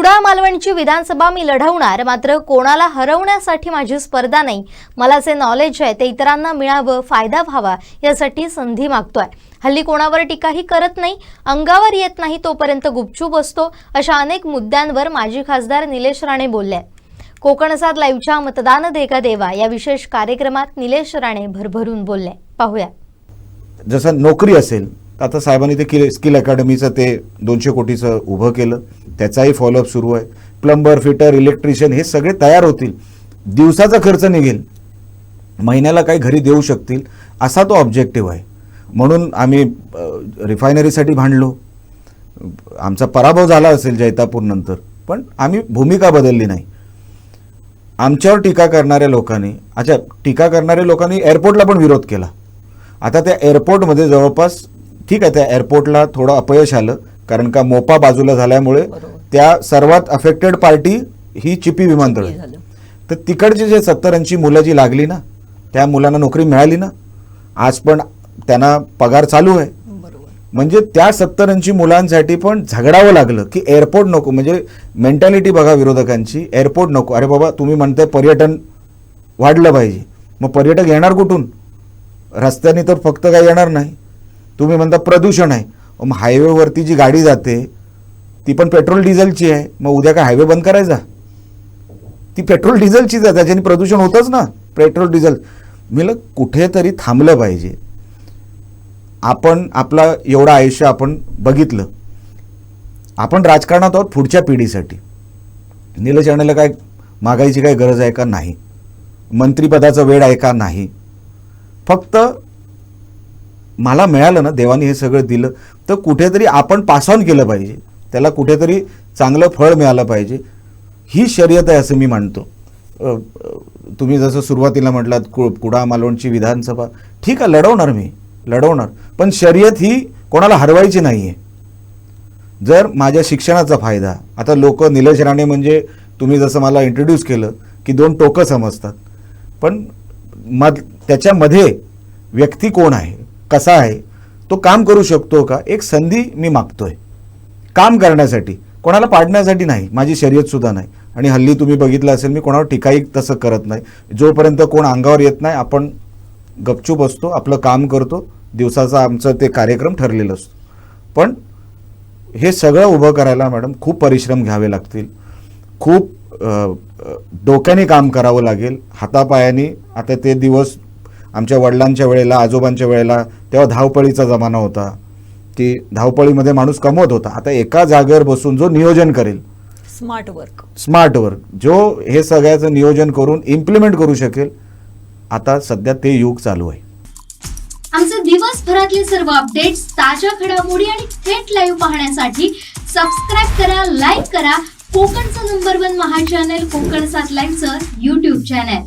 Kudal मालवणची विधानसभा मी लढवणार मात्र कोणाला हरवण्यासाठी माझी स्पर्धा नाही. मला जे नॉलेज आहे ते इतरांना मिळावं फायदा व्हावा यासाठी संधी मागतोय. हल्ली कोणावर टीकाही करत नाही अंगावर येत नाही तोपर्यंत गुपचूप असतो अशा अनेक मुद्द्यांवर माजी खासदार निलेश राणे बोलले. कोकणसात लाईव्हच्या मतदान देगा देवा या विशेष कार्यक्रमात निलेश राणे भरभरून बोलले. पाहूया. जसं नोकरी असेल आता साहेबांनी ते किल स्किल अकॅडमीचं ते दोनशे कोटीचं उभं केलं. त्याचाही फॉलोअप सुरू आहे. प्लंबर फिटर इलेक्ट्रिशियन हे सगळे तयार होतील. दिवसाचा खर्च निघेल. महिन्याला काही घरी देऊ शकतील. असा तो ऑब्जेक्टिव्ह आहे. म्हणून आम्ही रिफायनरीसाठी भांडलो. आमचा पराभव झाला असेल जैतापूरनंतर पण आम्ही भूमिका बदलली नाही. आमच्यावर टीका करणाऱ्या लोकांनी अच्छा टीका करणाऱ्या लोकांनी एअरपोर्टला पण विरोध केला. आता त्या एअरपोर्टमध्ये जवळपास ठीक आहे त्या एअरपोर्टला थोडं अपयश आलं. कारण का मोपा बाजूला झाल्यामुळे त्या सर्वात अफेक्टेड पार्टी ही चिपी विमानतळ. आहे. तर तिकडची जे सत्तर ऐंशी मुलं जी लागली ना त्या मुलांना नोकरी मिळाली ना आज पण त्यांना पगार चालू आहे. म्हणजे त्या सत्तर ऐंशी मुलांसाठी पण झगडावं लागलं की एअरपोर्ट नको म्हणजे मेंटॅलिटी बघा विरोधकांची एअरपोर्ट नको. अरे बाबा तुम्ही म्हणताय पर्यटन वाढलं पाहिजे. मग पर्यटक येणार कुठून? रस्त्याने तर फक्त काही येणार नाही. तुम्ही म्हणता प्रदूषण आहे. मग हायवेवरती जी गाडी जाते ती पण पेट्रोल डिझेलची आहे. मग उद्या काय हायवे बंद करायचा? ती पेट्रोल डिझेलचीच आहे त्याच्याने प्रदूषण होतंच ना. Petrol diesel. मी कुठेतरी थांबलं पाहिजे. आपण आपला एवढं आयुष्य आपण बघितलं. आपण राजकारणात आहोत पुढच्या पिढीसाठी. निलेश राणेला काय मागायची काय गरज आहे का? नाही. मंत्रिपदाचा वेळ आहे का? नाही. फक्त मला मिळालं ना देवाने हे सगळं दिलं तर कुठेतरी आपण पास ऑन केलं पाहिजे. त्याला कुठेतरी चांगलं फळ मिळालं पाहिजे. ही शर्यत आहे असं मी मानतो तुम्ही जसं सुरुवातीला म्हटलात कु कुडा मालवणची विधानसभा. ठीक आहे लढवणार मी लढवणार. पण शर्यत ही कोणाला हरवायची नाही आहे जर माझ्या शिक्षणाचा फायदा आता लोक निलेश राणे म्हणजे तुम्ही जसं मला इंट्रोड्यूस केलं की दोन टोकं समजतात. पण मग त्याच्यामध्ये व्यक्ती कोण आहे कसा आहे तो काम करू शकतो का एक संधी मी मागतो आहे काम करण्यासाठी कोणाला पाडण्यासाठी नाही माझी शर्यतसुद्धा नाही. आणि हल्ली तुम्ही बघितलं असेल मी कोणावर टीकाही तसं करत नाही. जोपर्यंत कोण अंगावर येत नाही आपण गपचूप असतो आपलं काम करतो दिवसाचा आमचं ते कार्यक्रम ठरलेलं असतो. पण हे सगळं उभं करायला मॅडम खूप परिश्रम घ्यावे लागतील. खूप डोक्याने काम करावं लागेल. हातापायाने आता ते दिवस आमच्या वडिलांच्या वेळेला आजोबांच्या वेळेला तेव्हा धावपळीचा जमाना होता. की धावपळीमध्ये माणूस कमवत होता. आता एका जागेवर बसून जो नियोजन करेल. स्मार्ट वर्क स्मार्ट वर्क जो हे सगळ्याचं नियोजन करून इम्प्लिमेंट करू शकेल आता सध्या ते युग चालू आहे. आमचे दिवसभरातले सर्व अपडेट्स ताज्या घडामोडी आणि थेट लाईव्ह पाहण्यासाठी सबस्क्राईब करा लाईक करा. कोकणचं number one Maha channel Kokan सात लाईव्हचं युट्यूब चॅनल